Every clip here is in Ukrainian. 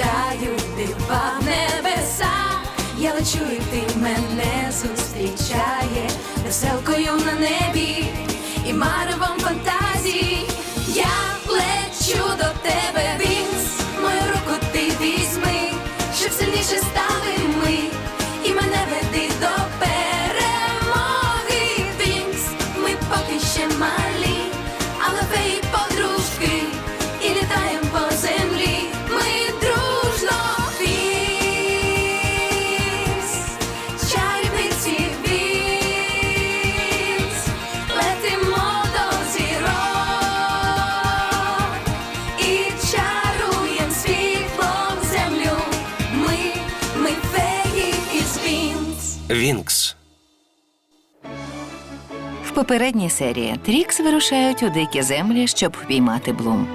чекають дива в небеса, Я лечу, і ти мене зустрічає веселкою на небі і маревом фантазій. Я плечу до попередній серії Трікс вирушають у дикі землі, щоб впіймати Блум.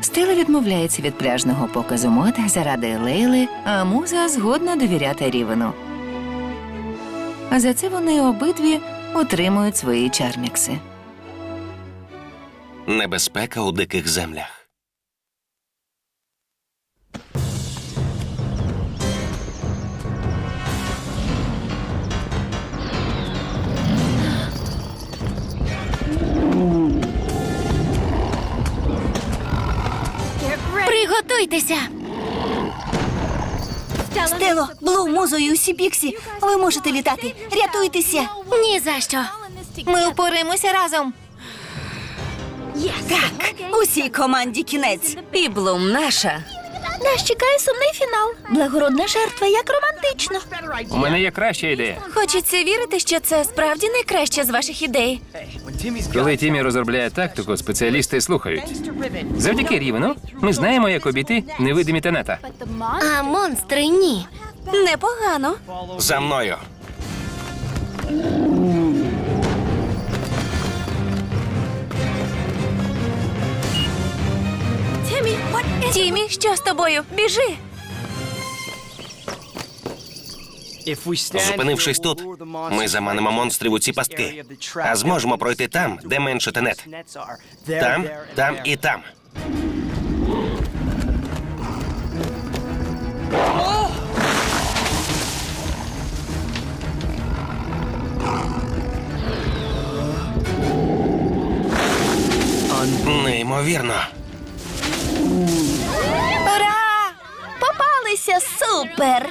Стела відмовляється від пляжного показу мод заради Лейли, а муза згодна довіряти Рівену. А за це вони обидві отримують свої чармікси. Небезпека у диких землях. Приготуйтеся. Стело, Блу, Музо і усі Піксі, ви можете літати. Рятуйтеся. Ні за що. Ми впоримося разом. Так, усій команді кінець. І Блум наша. Нас чекає сумний фінал. Благородна жертва, як романтично. У мене є краща ідея. Хочеться вірити, що це справді найкраща з ваших ідей. Коли Тімі розробляє тактику, спеціалісти слухають. Завдяки Рівену ми знаємо, як обійти невидимі тенета. А монстри ні. Непогано. За мною. Тімі, що з тобою? Біжи. Зупинившись тут, ми заманимо монстрів у ці пастки, а зможемо пройти там, де менше тенет. Там, там і там. Неймовірно. Ура! Супер!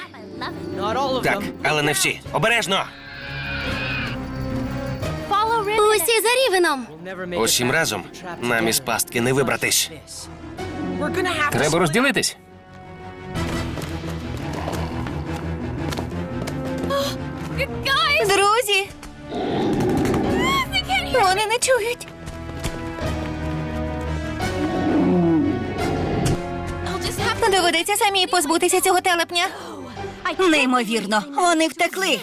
Так, але не всі. Обережно! Усі за рівеном. Усім разом нам із пастки не вибратись. Треба розділитись. Друзі. Вони не чують. Доведеться самі позбутися цього телепня. Неймовірно, вони втекли.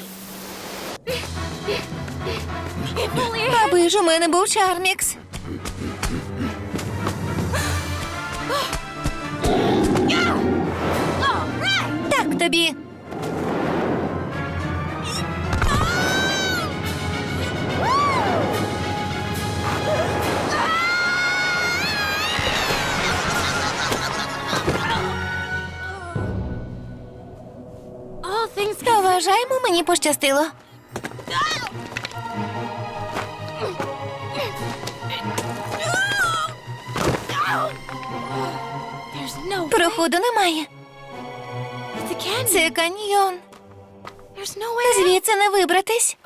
Аби ж у мене був Чармікс. Так тобі. Вважаємо, мені пощастило. Проходу немає. Це каньйон. Звідси не вибратись.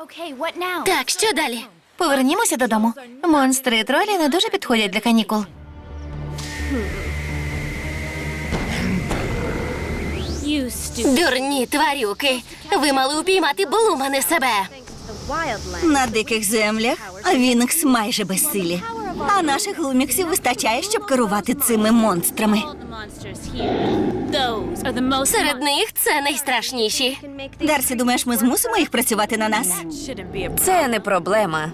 Так, що далі? Повернімося додому. Монстри і тролі не дуже підходять для канікул. Дурні тварюки. Ви мали упіймати Блум, не себе. На диких землях Вінкс майже безсилі. А наших глуміксів вистачає, щоб керувати цими монстрами. Серед них це найстрашніші. Дарсі, думаєш, ми змусимо їх працювати на нас? Це не проблема.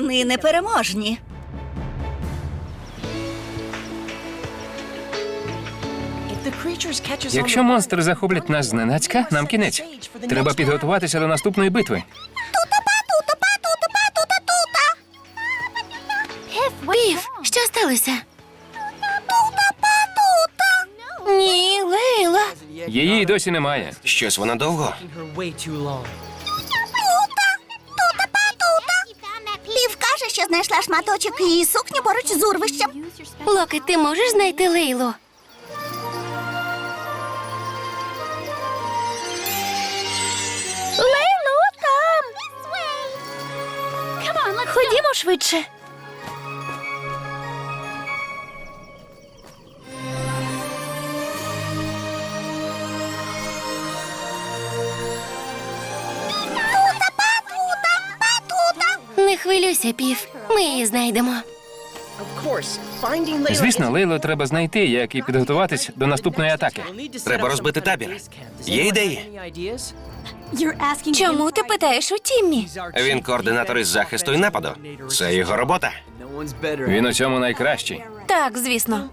Вони непереможні. Якщо монстри захоплять нас зненацька, нам кінець. Треба підготуватися до наступної битви. Пів, що сталося? Ні, Лейла. Її й досі немає. Щось вона довго. Знайшла шматочок її сукні поруч з урвищем. Локи, ти можеш знайти Лейлу? Лейлу там. Ходімо швидше. Не хвилюйся, пів. Ми її знайдемо. Звісно, Лейлу треба знайти, як і підготуватись до наступної атаки. Треба розбити табір. Є ідеї? Чому ти питаєш у Тіммі? Він координатор із захисту і нападу. Це його робота. Він у цьому найкращий. Так, звісно.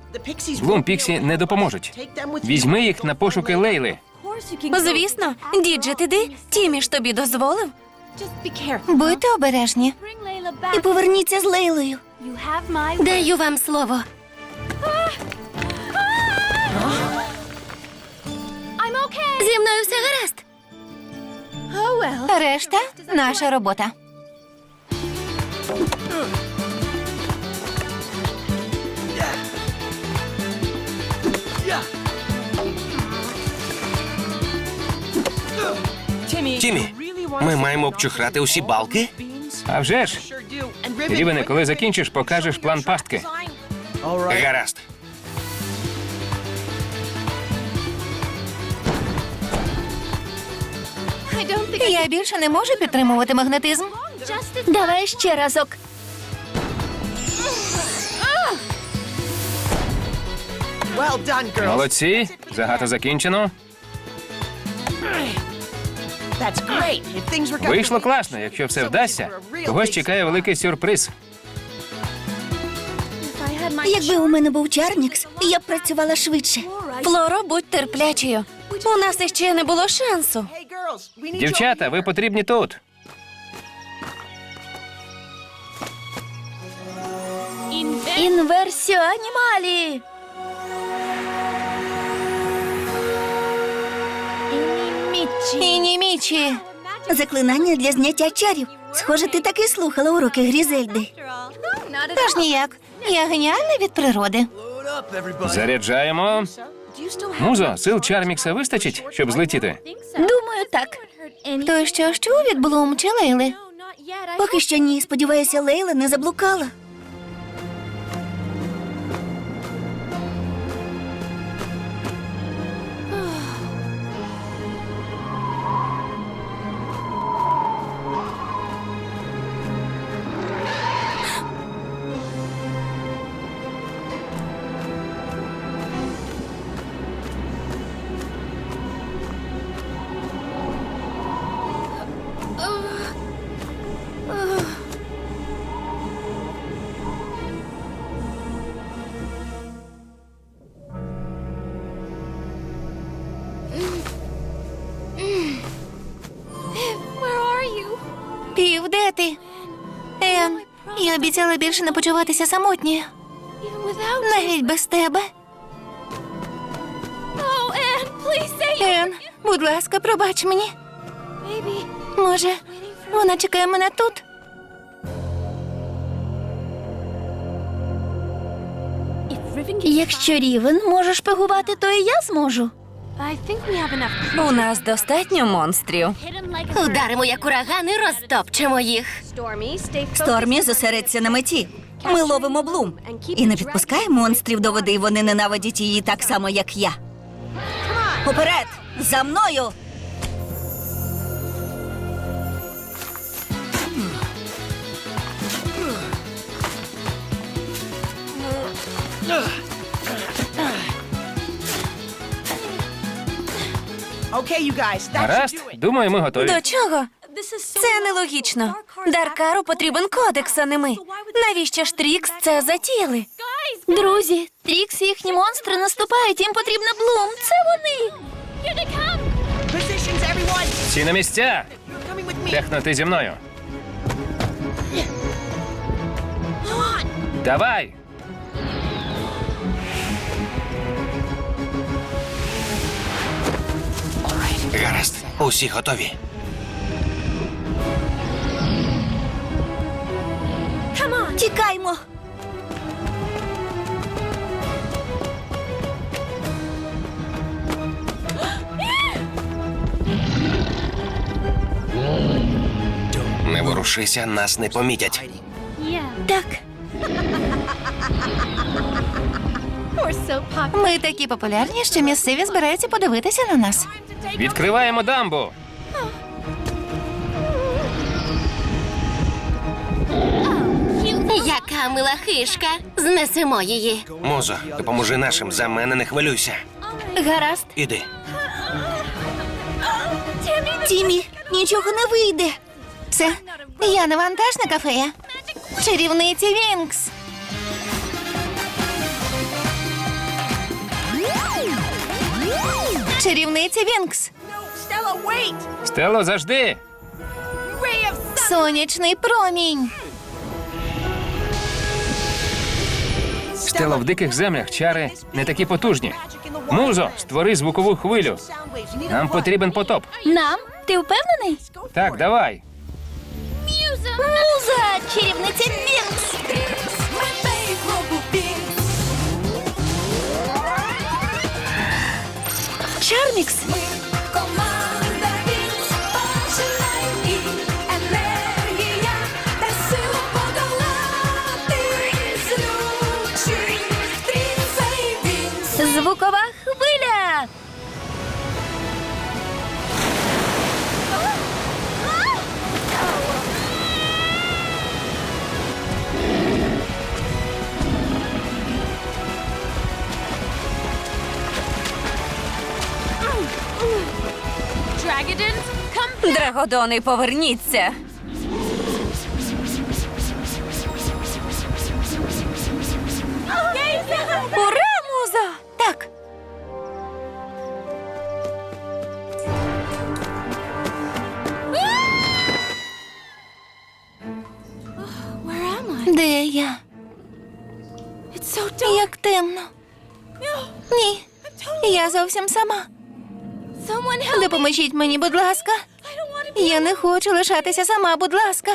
Блум Піксі не допоможуть. Візьми їх на пошуки Лейли. Звісно, діджит, іди. Тімі ж тобі дозволив. Будьте обережні. І поверніться з Лейлою. Даю вам слово. Зі мною все гаразд. Решта наша робота. Тімі, ми маємо обчухрати усі балки? А вже ж, Рівене, коли закінчиш, покажеш план пастки. Гаразд. Я більше не можу підтримувати магнетизм. Давай ще разок. Молодці, загата закінчено. Вийшло класно. Якщо все вдасться, когось чекає великий сюрприз. Якби у мене був Чарнікс, я б працювала швидше. Флоро, будь терплячою. У нас іще не було шансу. Дівчата, ви потрібні тут. Інверсіо анімалі. Інімічі. Заклинання для зняття чарів. Схоже, ти таки слухала уроки Грізельди. Тож ніяк. Я геніальна від природи. Заряджаємо. Музо, сил Чармікса вистачить, щоб злетіти. Думаю, так. То що ж чув від Блум чи Лейли? Поки що ні. Сподіваюся, Лейла не заблукала. Я обіцяла більше не почуватися самотньою. Навіть без тебе. Ен, будь ласка, пробач мені. Може, вона чекає мене тут? Якщо рівен може шпигувати, то і я зможу. У нас достатньо монстрів. Ударимо як ураган і розтопчемо їх. Стормі зосередься на меті. Ми ловимо блум. І не підпускай монстрів до води, вони ненавидять її так само, як я. Уперед! За мною! Гаразд, думаю, ми готові. До чого? Це нелогічно. Даркару потрібен кодекс, а не ми. Навіщо ж Трікс це затіяли? Друзі, Трікс і їхні монстри наступають, їм потрібна Блум. Це вони. Всі на місця! Техно, ти зі мною. Давай! Усі готові. Тікаймо. Не ворушися, нас не помітять. Так. Ми такі популярні, що місцеві збираються подивитися на нас. Відкриваємо дамбу! Яка мила хишка. Знесемо її. Музо, допоможи нашим, за мене не хвилюйся. Гаразд. Іди. Тімі, нічого не вийде. Це я не вантажна фея. Чарівниці Вінкс. Чарівниці Вінкс. Стело, завжди! Сонячний промінь. Стело, в диких землях чари не такі потужні. Музо, створи звукову хвилю. Нам потрібен потоп. Нам? Ти впевнений? Так, давай. Муза! Чарівниця Вінкс. Чармікс. Команда Вінкс починає і енергія та сила подолати і Вінкс. Звукова Драгодони, поверніться. Ура, муза! Так. Де я? Як темно. Ні. Я зовсім сама. Допоможіть мені, будь ласка. Я не хочу лишатися сама, будь ласка.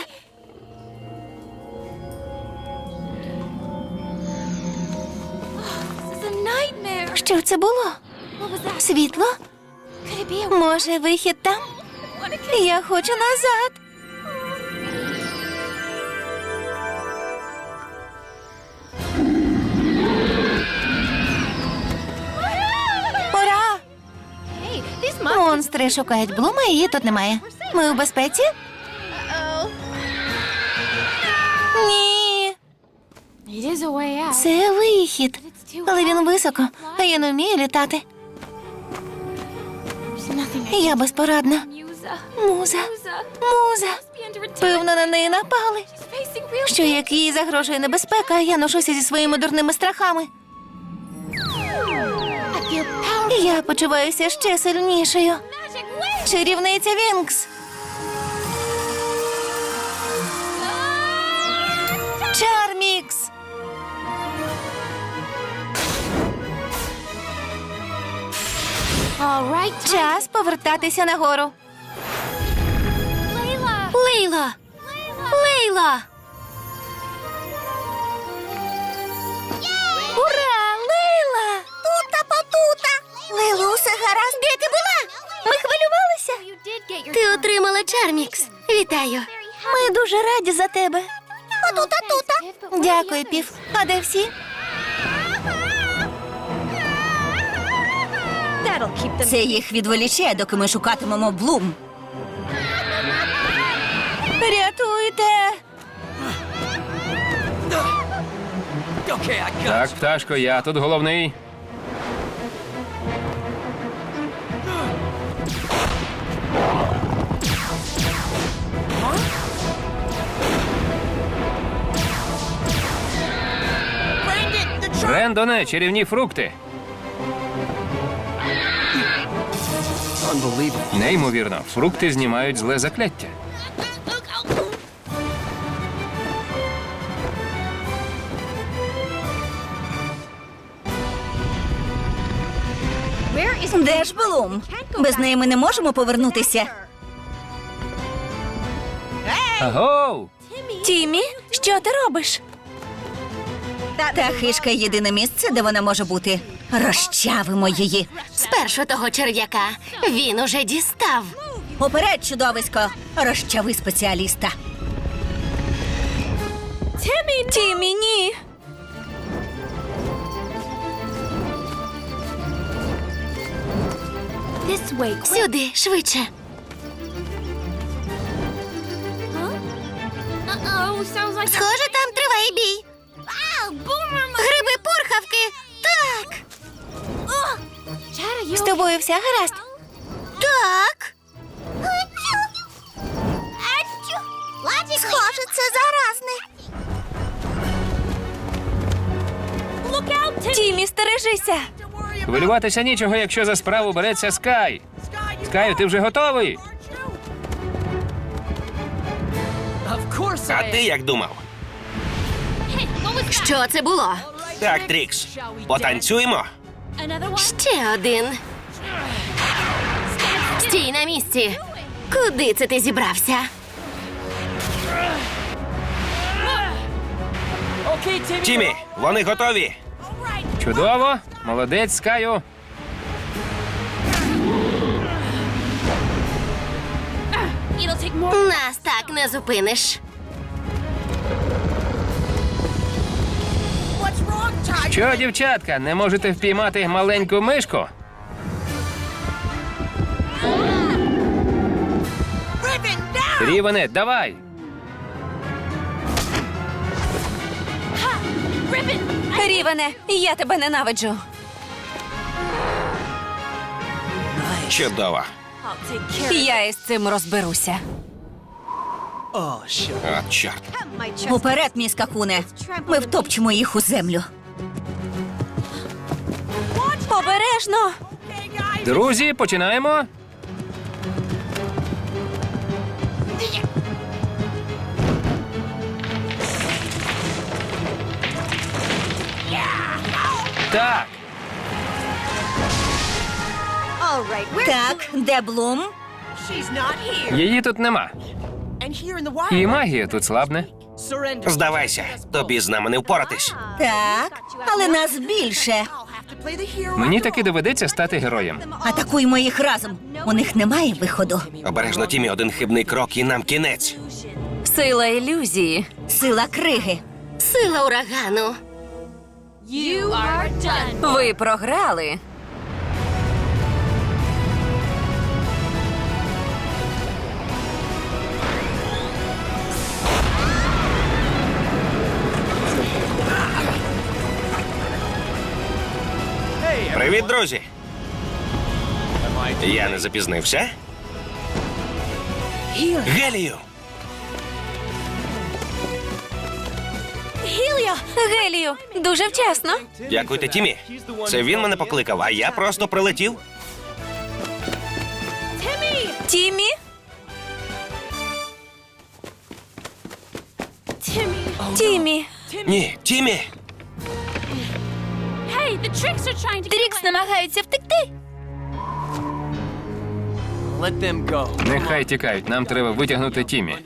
Що це було? Світло? Може, вихід там? Я хочу назад. Ура! Монстри шукають Блума, її тут немає. Ми у безпеці? Ні. Це вихід. Але він високо, а я не вмію літати. Я безпорадна. Муза. Муза. Певно, на неї напали. Що як їй загрожує небезпека, я ношуся зі своїми дурними страхами. Я почуваюся ще сильнішою. Чарівниця Вінкс. Час повертатися нагору. Лейла! Лейла! Ура! Лейла! Тута потута. Лилу, усе гаразд. Де ти була? Ми хвилювалися. Ти отримала Чармікс. Вітаю. Ми дуже раді за тебе. Тута тута. Дякую, пів. А де всі? Це їх відволіче, доки ми шукатимемо блум. Рятуйте! Так, пташко, я тут головний. Брендоне, чарівні фрукти. Неймовірно, фрукти знімають зле закляття. Де ж Блум? Без неї ми не можемо повернутися. Агоу! Тімі, що ти робиш? Та хишка єдине місце, де вона може бути. Розчавимо її. Спершу того черв'яка. Він уже дістав. Уперед, чудовисько! Розчави спеціаліста. Тімі, ні. Сюди, швидше. Схоже, там триває бій. Гриби пурхавки. Так. З тобою все гаразд? Так. Схоже, це заразне. Тімі, стережися. Хвилюватися нічого, якщо за справу береться Скай. Скаю, ти вже готовий? А ти як думав? Що це було? Так, Трікс, потанцюємо? Ще один. Стій на місці. Куди це ти зібрався? Тімі, вони готові. Чудово! Молодець, Скаю! Нас так не зупиниш. Що, дівчатка, не можете впіймати маленьку мишку? Рівене, давай! Рівене, я тебе ненавиджу. Чудово. Я із цим розберуся. От чорт. Уперед, мій скакуне. Ми втопчемо їх у землю. Обережно. Друзі, починаємо. Так, Так, де Блум? її тут нема. І магія тут слабне. Здавайся, тобі з нами не впоратись. Так, але нас більше. Мені таки доведеться стати героєм. Атакуймо їх разом. У них немає виходу. Обережно, Тімі, один хибний крок і нам кінець. Сила ілюзії. Сила криги. Сила урагану. Ви програли. Привіт, друзі. Я не запізнився. Гелію! Гелію, дуже вчасно. Дякуйте, Тімі. Це він мене покликав, а я просто прилетів. Тімі? Тімі. Тімі. Ні, Тімі! Трікс намагається втекти. Нехай тікають, нам треба витягнути Тімі.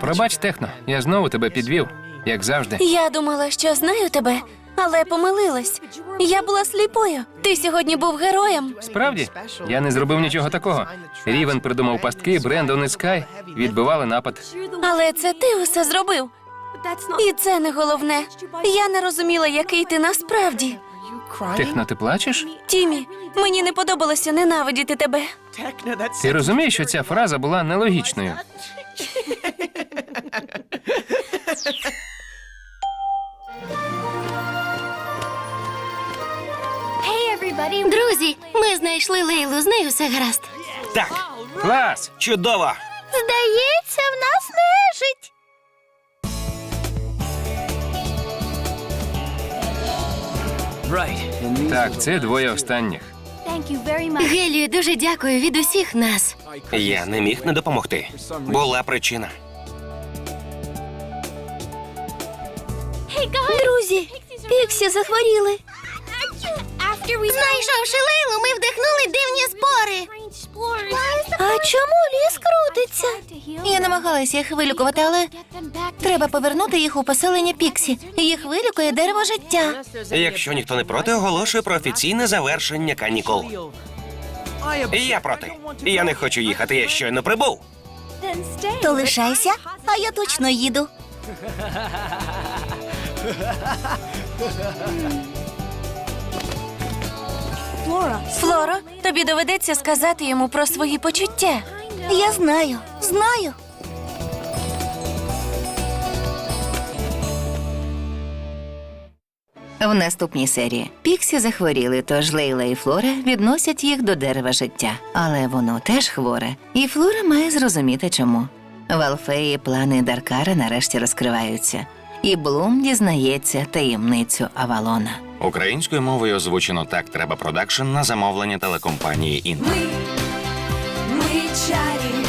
Пробач, техно, я знову тебе підвів, як завжди. Я думала, що знаю тебе, але помилилась. Я була сліпою. Ти сьогодні був героєм. Справді, я не зробив нічого такого. Рівен придумав пастки, Брендон і Скай відбивали напад. Але це ти усе зробив. І це не головне. Я не розуміла, який ти насправді. Техно, ти плачеш? Тімі, мені не подобалося ненавидіти тебе. Ти розумієш, що ця фраза була нелогічною. Друзі, ми знайшли Лейлу, з нею все гаразд. Так, клас, чудово. Здається, в нас нежить. Так, це двоє останніх. Гелію дуже дякую від усіх нас. Я не міг не допомогти. Була причина. Друзі, Піксі захворіли. Знайшовши Лейлу, ми вдихнули дивні спори. А чому ліс крутиться? Я намагалася їх вилікувати, але треба повернути їх у поселення Піксі. Їх вилікує дерево життя. Якщо ніхто не проти, оголошую про офіційне завершення канікул. Я проти. Я не хочу їхати, я щойно прибув. То лишайся, а я точно їду. Флоро, тобі доведеться сказати йому про свої почуття. Я знаю, знаю. В наступній серії Піксі захворіли, тож Лейла і Флора відносять їх до дерева життя. Але воно теж хворе, і Флора має зрозуміти, чому. В Алфеї плани Даркара нарешті розкриваються, і Блум дізнається таємницю Авалона. Українською мовою озвучено так треба продакшн на замовлення телекомпанії Ін. Ми, ми чарівниці